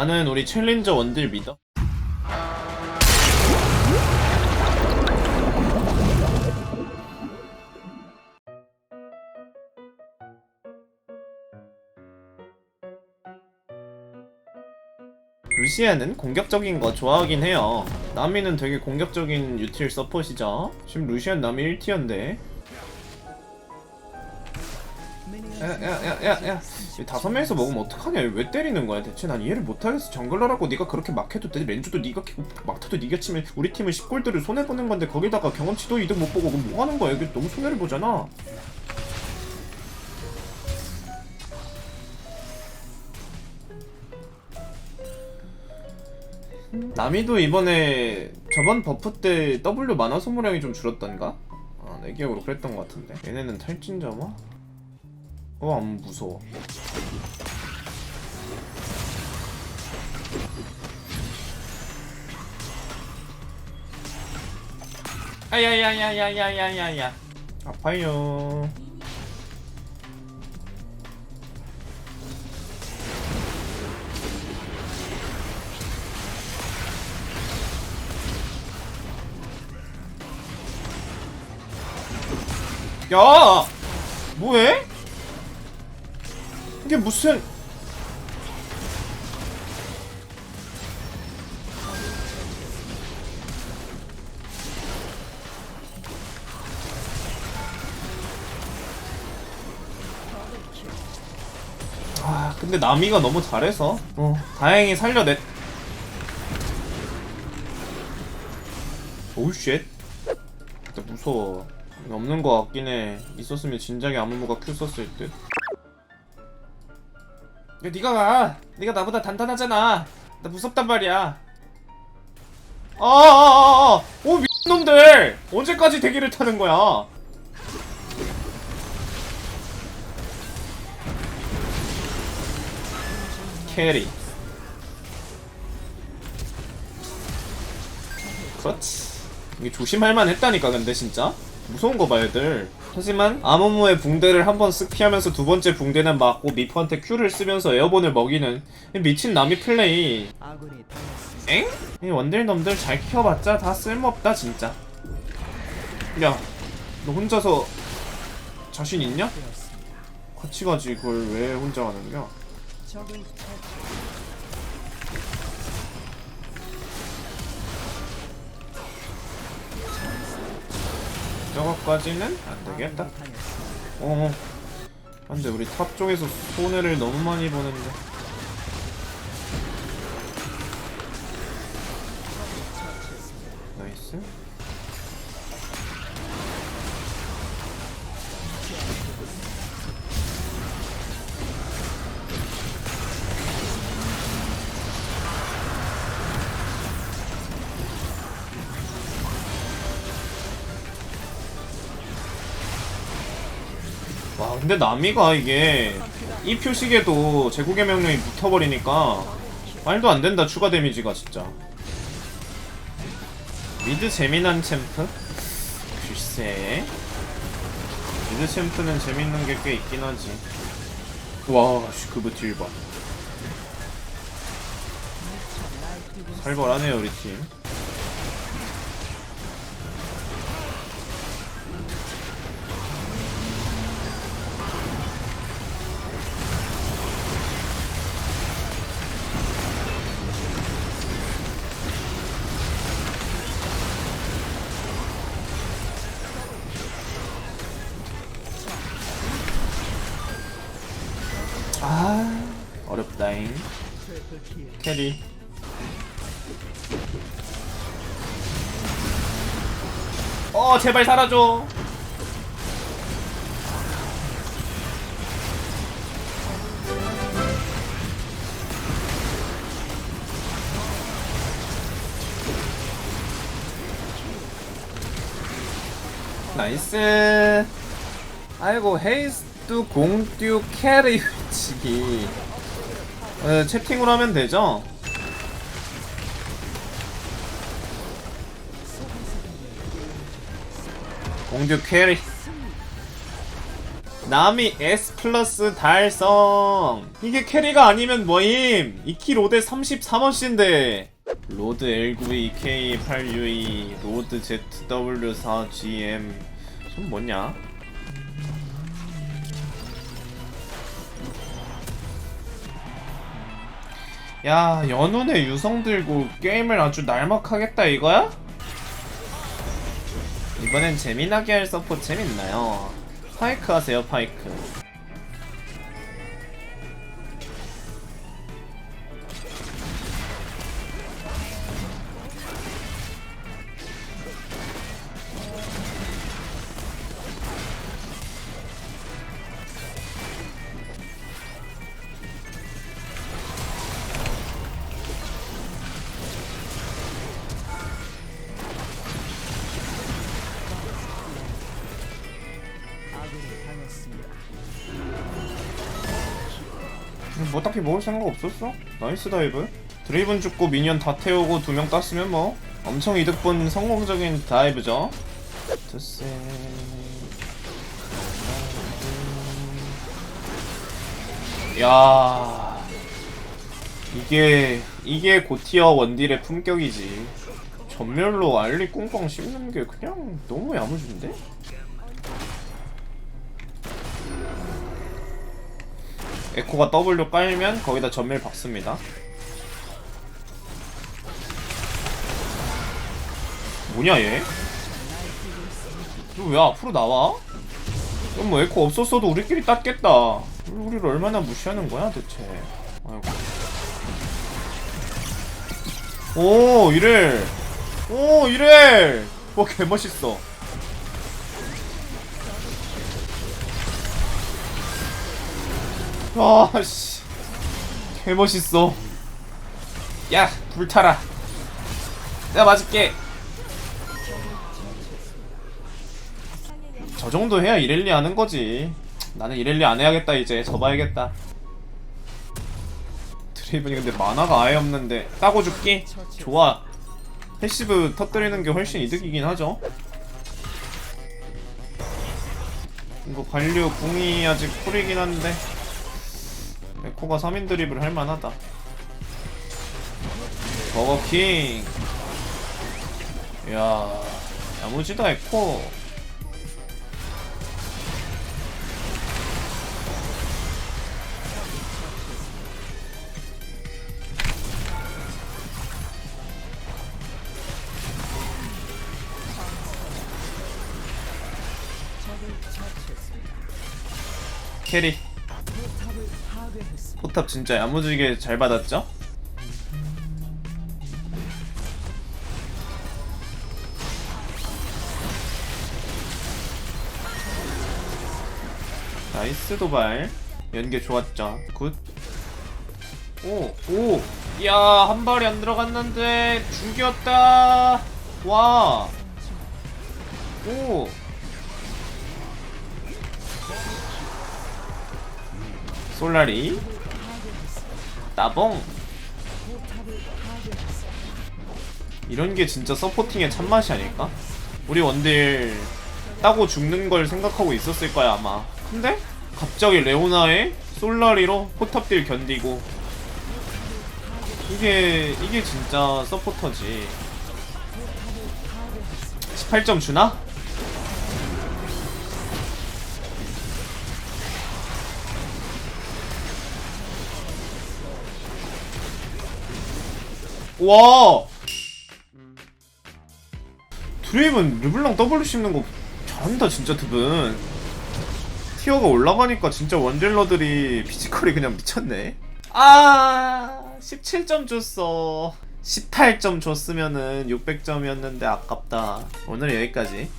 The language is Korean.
나는 우리 챌린저 원딜 믿어. 루시아는 공격적인 거 좋아하긴 해요. 나미는 되게 공격적인 유틸 서폿이죠. 지금 루시안 나미 1티어인데. 야야야야야. 다섯 명이서 먹으면 어떡하냐? 왜 때리는 거야? 대체 난 이해를 못하겠어. 정글러라고 네가 그렇게 막 해도 돼 렌즈도 네가 키고 막타도 네가 치면 우리 팀은 10골드를 손해보는 건데 거기다가 경험치도 이득 못 보고 뭐 하는 거야? 이게 너무 손해를 보잖아. 나미도 이번에 저번 버프 때 W 만화 소모량이 좀 줄었던가? 아, 내 기억으로 그랬던 것 같은데. 얘네는 탈진자마? 어, 안 무서워. 아야야야야야야야야. 아파요. 야! 뭐해? 이게 무슨 아 근데 나미가 너무 잘해서. 어. 다행히 살려냈 오우 쉣. 진짜 무서워. 없는 거 같긴 해. 있었으면 진작에 아무무가 큐 썼을 듯 야, 니가 가. 니가 나보다 단단하잖아. 나 무섭단 말이야. 어어어어. 오 미친놈들. 언제까지 대기를 타는 거야? 캐리. 그렇지. 이게 조심할 만 했다니까 근데 진짜 무서운 거 봐 애들. 하지만 아무무의 붕대를 한 번 쓱 피하면서 두 번째 붕대는 맞고 미프한테 Q를 쓰면서 에어본을 먹이는 이 미친 남이 플레이. 엥? 이 원딜 놈들 잘 키워봤자 다 쓸모없다 진짜. 야, 너 혼자서 자신 있냐? 같이 가지 그걸 왜 혼자 가는겨? 적 저거까지는 안 되겠다. 어. 근데 우리 탑 쪽에서 손해를 너무 많이 보는데. 근데 나미가 이게 이 표식에도 제국의 명령이 붙어버리니까 말도 안 된다 추가 데미지가 진짜. 미드 재미난 챔프? 글쎄. 미드 챔프는 재밌는 게 꽤 있긴 하지. 와 슈크브 딜봐. 살벌하네요 우리 팀 킬. 캐리. 어 제발 사라져 나이스. 아이고 헤이스트 공듀 캐리 치기 어, 채팅으로 하면 되죠? 공듀 캐리. 나미 S 플러스 달성. 이게 캐리가 아니면 뭐임? 2키 로드 33원씨인데. 로드 L9E K8UE 로드 ZW4GM 좀 뭐냐 야 연운의 유성 들고 게임을 아주 날먹하겠다 이거야? 이번엔 재미나게 할 서포 재밌나요? 파이크 하세요 파이크 뭐 딱히 먹을 생각 없었어? 나이스 다이브. 드레이븐 죽고 미니언 다 태우고 두 명 땄으면 뭐 엄청 이득 본 성공적인 다이브죠. 드세 야. 이게 이게 고티어 원딜의 품격이지. 전멸로 알리 꿍꽝 씹는 게 그냥 너무 야무진데? 에코가 W 깔면 거기다 전멸 박습니다. 뭐냐 얘? 너왜 앞으로 나와? 그럼 뭐 에코 없었어도 우리끼리 땄겠다. 우리- 우리를 얼마나 무시하는 거야 대체? 아이고. 오 이래. 오 이래. 와 개멋있어. 아씨. 개멋있어. 야 불타라. 내가 맞을게. 저 정도 해야 이렐리 하는 거지. 나는 이렐리 안 해야겠다 이제. 접어야겠다. 드레이븐이 근데 만화가 아예 없는데. 따고 줄게. 좋아. 패시브 터뜨리는 게 훨씬 이득이긴 하죠. 이거 관료 궁이 아직 쿨이긴 한데 에코가 3인 드립을 할 만하다. 버거킹. 이야, 야무지다 에코. 캐리. 포탑 진짜 야무지게 잘 받았죠? 나이스 도발 연계 좋았죠 굿 오, 오, 야, 한 발이 안 들어갔는데, 죽였다! 와! 오! 솔라리, 따봉! 이런 게 진짜 서포팅의 참맛이 아닐까? 우리 원딜 따고 죽는 걸 생각하고 있었을 거야 아마 근데 갑자기 레오나의 솔라리로 포탑딜 견디고 이게 이게 진짜 서포터지 18점 주나? 와. 드레이븐 르블랑 W 씹는 거 잘한다 진짜 드분 티어가 올라가니까 진짜 원딜러들이 피지컬이 그냥 미쳤네. 아 17점 줬어. 18점 줬으면은 600점이었는데 아깝다. 오늘 여기까지